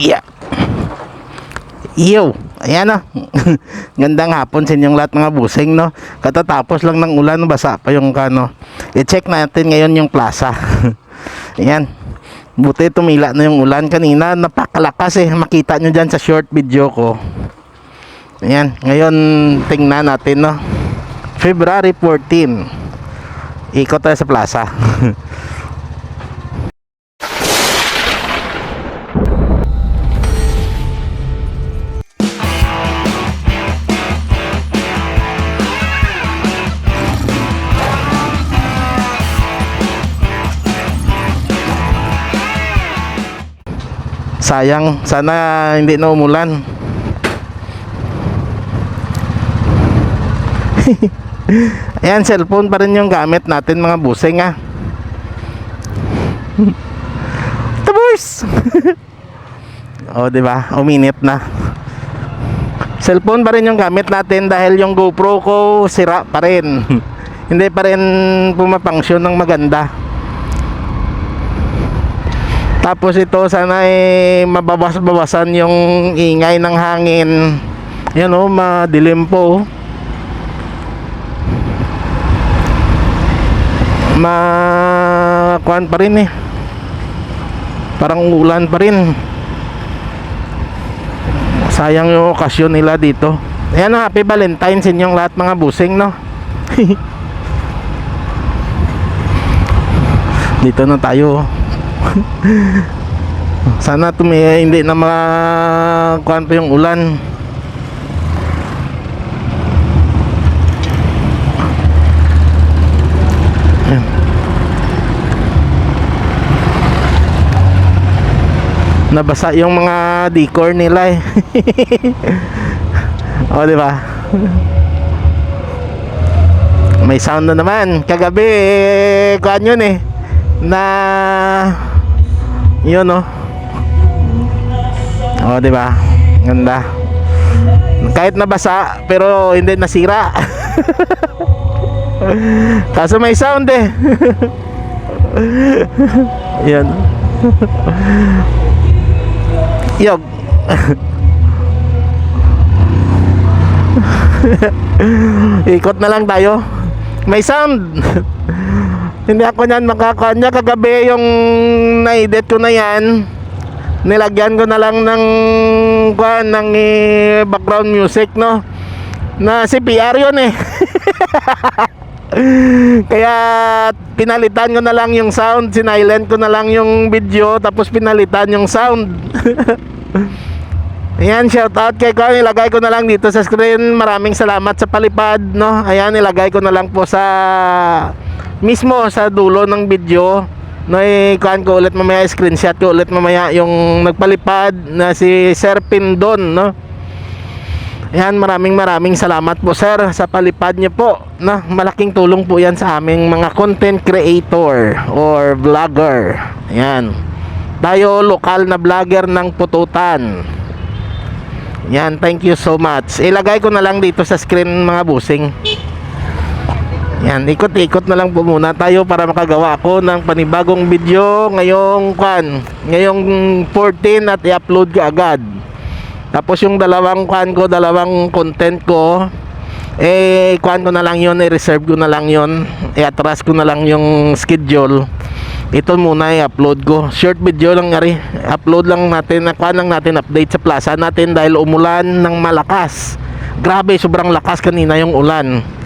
Yeah. Yo, ayan na. Gandang hapon sa inyong lahat mga busing, no? Katatapos lang ng ulan, basa pa yung kano. I-check natin ngayon yung plaza. ayan. Buti tumila na yung ulan kanina. Napakalakas eh. Makita nyo dyan sa short video ko. Ayan. Ngayon, tingnan natin, no? February 14. Ikot tayo sa plaza. Sayang, sana hindi na umulan. Ayan, cellphone pa rin yung gamit natin mga busing ah. Tabors! oh, di ba? Uminit na. Cellphone pa rin yung gamit natin dahil yung GoPro ko sira pa rin. Hindi pa rin pumapangsyon ng maganda. Tapos ito sana eh mabawas-bawasan yung ingay ng hangin. Yan oh, madilim po. oh. Ma kuan pa rin eh. Parang ulan pa rin. Sayang yung okasyon nila dito. Ayan, oh, happy Valentine's inyong lahat mga busing, no? dito na tayo. Sana tumi hindi na makuhan pa yung ulan. Nabasa yung mga decor nila eh. o, di ba? May sound na naman. Kagabi, kuhan yun eh. Na yun oh. Oh, di ba? Ganda. Kahit nabasa pero hindi nasira. Kaso may sound eh. Yan. Yog. Ikot na lang tayo. May sound. Hindi ako niyan makakuha niya kagabi yung na-edit ko na yan. Nilagyan ko na lang ng kuha ng eh, background music no. Na si PR yun eh. Kaya pinalitan ko na lang yung sound, sinilent ko na lang yung video tapos pinalitan yung sound. Ayan, shout out kay Kwan. Ilagay ko na lang dito sa screen. Maraming salamat sa palipad, no? Ayan, ilagay ko na lang po sa mismo sa dulo ng video. No, ikuan ko ulit mamaya, screenshot ko ulit mamaya yung nagpalipad na si Sir Pindon, no? Ayan, maraming maraming salamat po sir sa palipad niyo po. No, malaking tulong po 'yan sa aming mga content creator or vlogger. Ayan. Tayo lokal na vlogger ng pututan. Yan, thank you so much. Ilagay ko na lang dito sa screen mga busing. Yan, ikot-ikot na lang po muna tayo para makagawa ako ng panibagong video ngayong kwan, ngayong 14 at i-upload ko agad. Tapos yung dalawang kwan ko, dalawang content ko, eh kwan ko na lang yon, i-reserve ko na lang yon, i-atras ko na lang yung schedule. Ito muna i-upload ko. Short video lang ngari. Upload lang natin, kwan lang natin update sa plaza natin dahil umulan ng malakas. Grabe, sobrang lakas kanina yung ulan.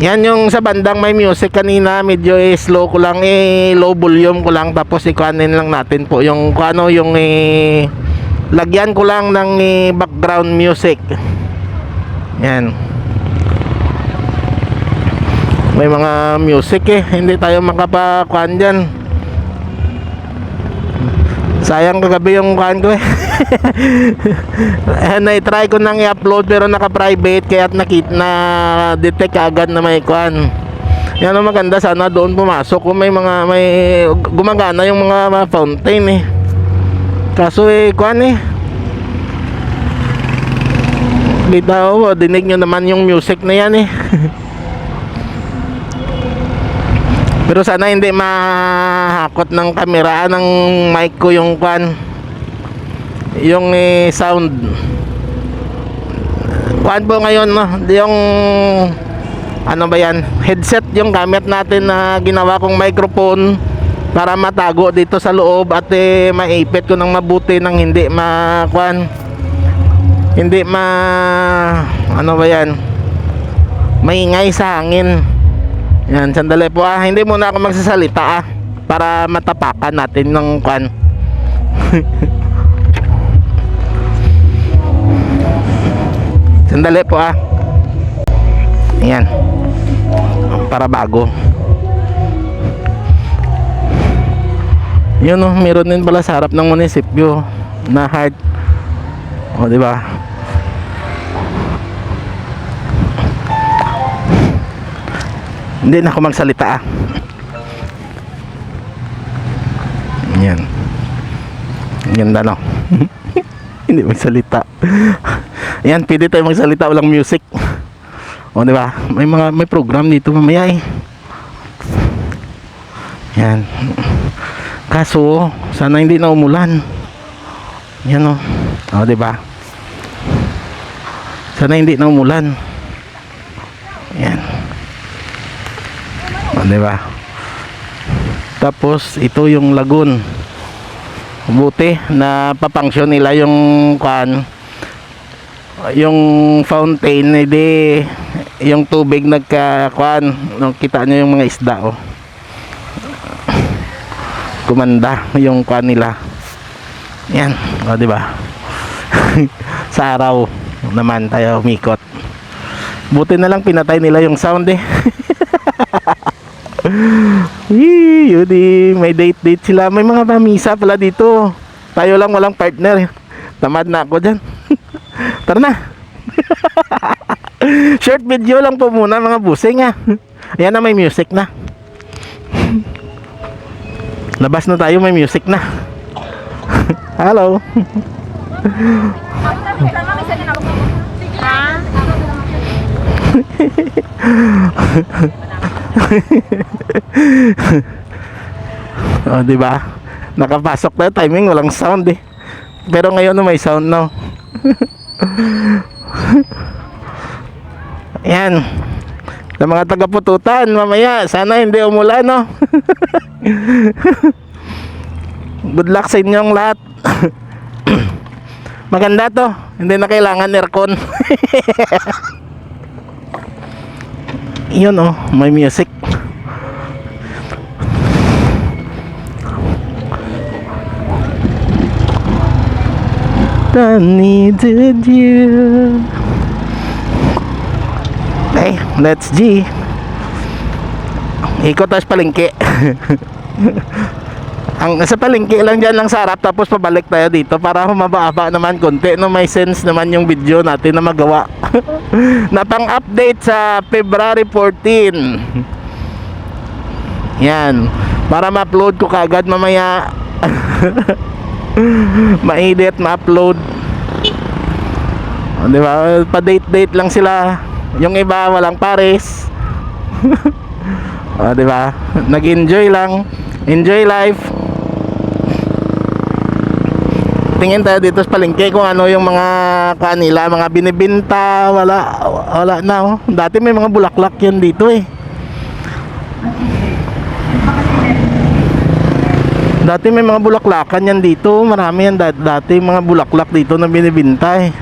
Yan yung sa bandang may music kanina, medyo eh, slow ko lang eh low volume ko lang tapos ikuanin lang natin po yung ano yung eh, lagyan ko lang ng eh, background music. Yan. May mga music eh, hindi tayo makapakuan diyan. Sayang kagabi yung kuhan ko eh. eh na-try ko nang i-upload pero naka-private kaya nakita na detect agad na may kuhan. Yan ang maganda sana doon pumasok kung may mga may gumagana yung mga, mga fountain eh. Kaso eh kuhan eh. Kita ko, dinig nyo naman yung music na yan eh. Pero sana hindi mahakot ng kamera ng mic ko yung kwan. Yung eh, sound. Kuan po ngayon no? Yung ano ba yan? Headset yung gamit natin na ginawa kong microphone para matago dito sa loob at eh, maipit ko ng mabuti nang hindi ma kuan hindi ma ano ba yan? Maingay sa hangin. Yan sandali po ah. Hindi muna ako magsasalita ah para matapakan natin ng kuan Sandali po ah. Ayan. Para bago. Yun oh, meron din pala sa harap ng munisipyo na hard. O, di ba? Hindi na ako magsalita ah. Yan. Ganda no. Hindi magsalita. Ayan, pwede tayo magsalita walang music. O, di ba? May mga may program dito mamaya eh. Yan. Kaso, sana hindi na umulan. Yan o. O, di ba? Sana hindi na umulan. Yan. O, di ba? Tapos, ito yung lagoon. Buti na papangsyon nila yung kan yung fountain hindi yung tubig nagka kuan no, kita nyo yung mga isda oh. Kumanda yung kuan nila. Yan o di ba? Sa araw naman tayo umikot. Buti na lang pinatay nila yung sound eh. Yee, yun eh, may date date sila. May mga pamisa pala dito. Tayo lang walang partner. Tamad na ako dyan Tara na. Short video lang po muna mga busing ha. Ayan na may music na. Labas na tayo may music na. Hello. oh, di ba? Nakapasok tayo timing walang sound eh. Pero ngayon na may sound no. Yan. Sa mga taga-pututan, mamaya, sana hindi umulan, no? Good luck sa inyong lahat. Maganda to. Hindi na kailangan aircon. Yun, oh. May music. I needed you. Okay, let's G. Ikot tayo sa palengke. Ang sa palengke lang dyan lang sa harap tapos pabalik tayo dito para humaba-haba naman konti no may sense naman yung video natin na magawa. na pang-update sa February 14. Yan. Para ma-upload ko kagad mamaya. ma-edit, ma-upload. O, di ba? Pa-date-date lang sila. Yung iba walang pares. o, di ba? Nag-enjoy lang. Enjoy life. Tingin tayo dito sa palengke kung ano yung mga kanila, mga binibinta, wala wala na oh. Dati may mga bulaklak yan dito eh. Dati may mga bulaklakan yan dito. Marami yan dati, dati mga bulaklak dito na binibintay.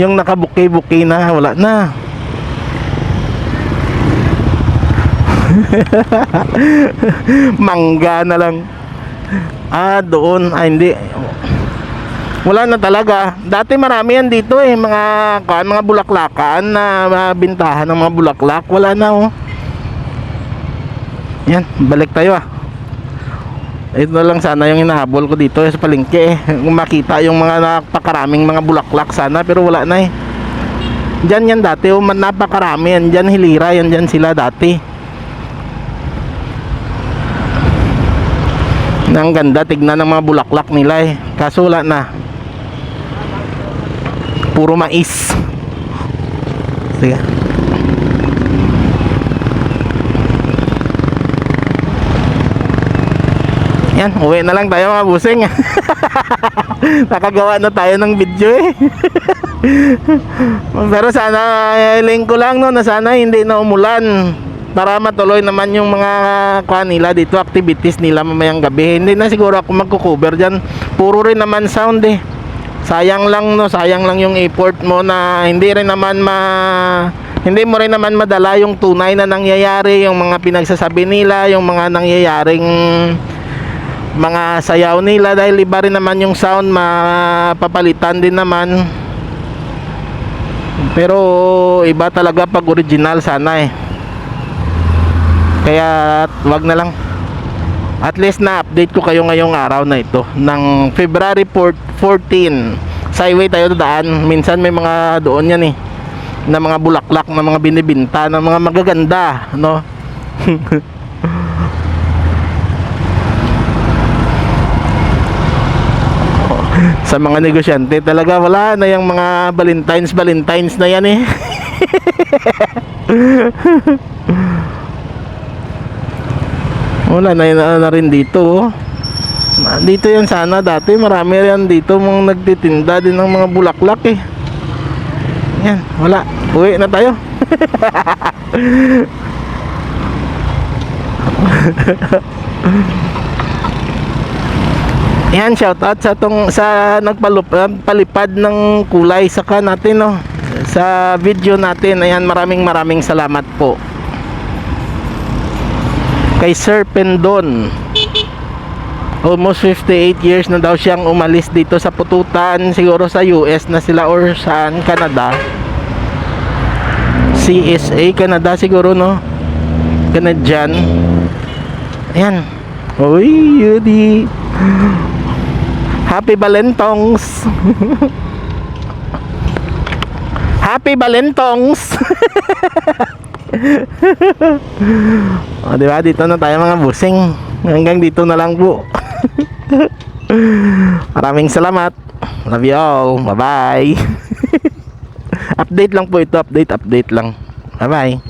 Yung nakabuki-buki na, wala na. Mangga na lang. Ah, doon. Ah, hindi. Wala na talaga. Dati marami yan dito eh. Mga, kan, mga bulaklakan na mga bintahan ng mga bulaklak. Wala na oh. Yan, balik tayo ah. Ito na lang sana yung hinahabol ko dito sa palengke eh. Kung makita yung mga napakaraming mga bulaklak sana pero wala na eh. Diyan yan dati, oh, napakarami yan. Diyan hilira, yan diyan sila dati. Ang ganda, tignan ng mga bulaklak nila eh. Kaso wala na. Puro mais. Sige. Yan, uwi na lang tayo mga busing. Nakagawa na tayo ng video eh. Pero sana hiling ko lang no na sana hindi na umulan para matuloy naman yung mga kuha nila dito activities nila mamayang gabi. Hindi na siguro ako magko-cover diyan. Puro rin naman sound eh. Sayang lang no, sayang lang yung effort mo na hindi rin naman ma hindi mo rin naman madala yung tunay na nangyayari, yung mga pinagsasabi nila, yung mga nangyayaring mga sayaw nila dahil iba rin naman yung sound mapapalitan din naman. Pero iba talaga pag original sana eh. Kaya wag na lang. At least na update ko kayo ngayong araw na ito. Ng February 4 14 sa highway tayo daan. Minsan may mga doon yan eh. Na mga bulaklak na mga binibinta na mga magaganda no sa mga negosyante talaga wala na yung mga valentines valentines na yan eh. Wala na, na, na rin dito oh. Na- dito yan sana dati marami yan dito mga nagtitinda din ng mga bulaklak eh. Yan wala. Uwi na tayo Yan, shout out sa tong sa nagpalipad ng kulay saka natin no sa video natin. Ayan, maraming maraming salamat po. Kay Sir Pendon. Almost 58 years na daw siyang umalis dito sa pututan, siguro sa US na sila or saan, Canada. CSA Canada siguro no. Canadian. Ayan. Uy, Yudi. Happy Balentongs. Happy Balentongs. o, di ba? Dito na tayo mga busing. Hanggang dito na lang po. Maraming salamat. Love you all. Bye-bye. update lang po ito. Update, update lang. Bye-bye.